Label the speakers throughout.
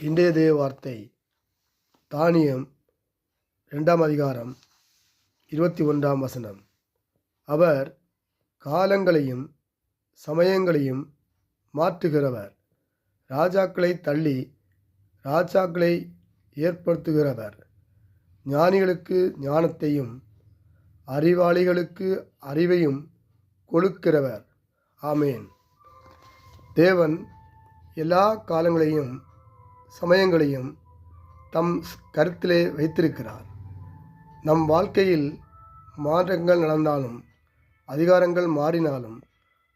Speaker 1: இன்றைய தேவ வார்த்தை தானியம் ரெண்டாம் அதிகாரம் இருபத்தி ஒன்றாம் வசனம். அவர் காலங்களையும் சமயங்களையும் மாற்றுகிறவர். ராஜாக்களை தள்ளி ராஜாக்களை ஏற்படுத்துகிறவர். ஞானிகளுக்கு ஞானத்தையும் அறிவாளிகளுக்கு அறிவையும் கொடுக்கிறவர். ஆமேன். தேவன் எல்லா காலங்களையும் சமயங்களையும் தம் கருத்திலே வைத்திருக்கிறார். நம் வாழ்க்கையில் மாற்றங்கள் நடந்தாலும் அதிகாரங்கள் மாறினாலும்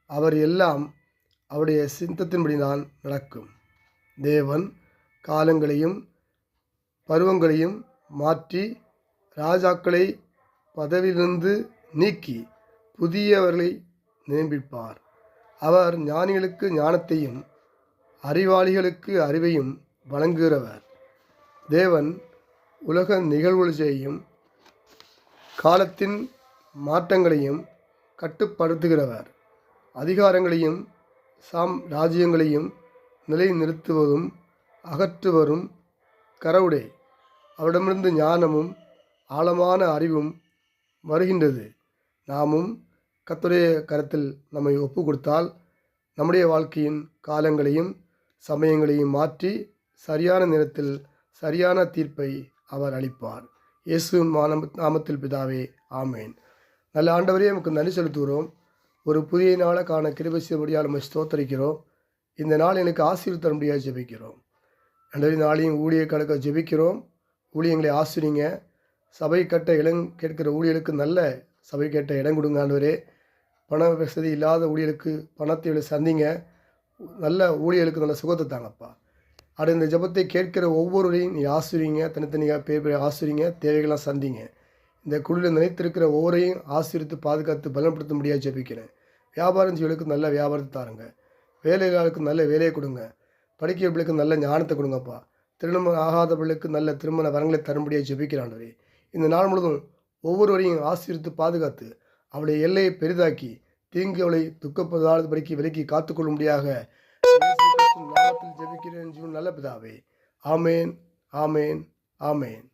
Speaker 1: அவர் எல்லாம் அவருடைய சித்தத்தின்படிதான் நடக்கும். தேவன் காலங்களையும் பருவங்களையும் மாற்றி ராஜாக்களை பதவியிலிருந்து நீக்கி புதியவர்களை நியமிப்பார். அவர் ஞானிகளுக்கு ஞானத்தையும் அறிவாளிகளுக்கு அறிவையும் வழங்குகிறவர். தேவன் உலக நிகழ்வுகளையும் காலத்தின் மாற்றங்களையும் கட்டுப்படுத்துகிறவர். அதிகாரங்களையும் சாம் ராஜ்யங்களையும் நிலைநிறுத்துவதும் அகற்றுவரும் கரவுடே. அவரிடமிருந்து ஞானமும் ஆழமான அறிவும் வருகின்றது. நாமும் கத்துடைய கரத்தில் நம்மை ஒப்பு கொடுத்தால் நம்முடைய வாழ்க்கையின் காலங்களையும் சமயங்களையும் மாற்றி சரியான நேரத்தில் சரியான தீர்ப்பை அவர் அளிப்பார். இயேசு மானம் நாமத்தில் பிதாவே ஆமேன். நல்ல ஆண்டவரே நமக்கு நன்றி செலுத்துகிறோம். ஒரு புதிய நாளை காண கிருபை நம்ம ஸ்தோத்தரிக்கிறோம். இந்த நாள் எனக்கு ஆசீர்வாதம் தரும்படியாக ஜெபிக்கிறோம். அன்றி நாளையும் ஊழிய கணக்க ஜெபிக்கிறோம். ஊழியங்களை ஆசிரிங்க. சபை கட்ட இடம் கேட்கிற ஊழியர்களுக்கு நல்ல சபை கேட்ட இடம் கொடுங்க ஆண்டவரே. பண வசதி இல்லாத ஊழியர்களுக்கு பணத்தை சந்திங்க. நல்ல ஊழியர்களுக்கு நல்ல சுகத்தை தாங்கப்பா. அப்படி இந்த ஜெபத்தை கேட்கிற ஒவ்வொருவரையும் நீ ஆசிரிங்க தனித்தனியாக பேர் பேர் ஆசிரிங்க தேவைகள்லாம் சந்திங்க. இந்த குழுவில் நினைத்திருக்கிற ஒவ்வொரையும் ஆசிரித்து பாதுகாத்து பலப்படுத்த முடியாது ஜெபிக்கிறேன். வியாபாரம் செய்வர்களுக்கு நல்ல வியாபாரத்தை தாருங்க. வேலையாளுக்கு நல்ல வேலையை கொடுங்க. படிக்கிற பிள்ளைக்கு நல்ல ஞானத்தை கொடுங்கப்பா. திருமணம் ஆகாத பிள்ளைக்கு நல்ல திருமண வரங்களை தரும்படியாக ஜபிக்கிறாண்டவரே இந்த நாள் முழுவதும் ஒவ்வொருவரையும் ஆசிரித்து பாதுகாத்து அவளுடைய எல்லையை பெரிதாக்கி தீங்கு அவளை துக்கப்படாத படிக்க விலக்கி காத்துக்கொள்ளும்படியாக இயேசு நாமத்தில் ஜெபிக்கிறேன் ஜீவன் நல்ல பிதாவே. ஆமேன் ஆமேன் ஆமேன்.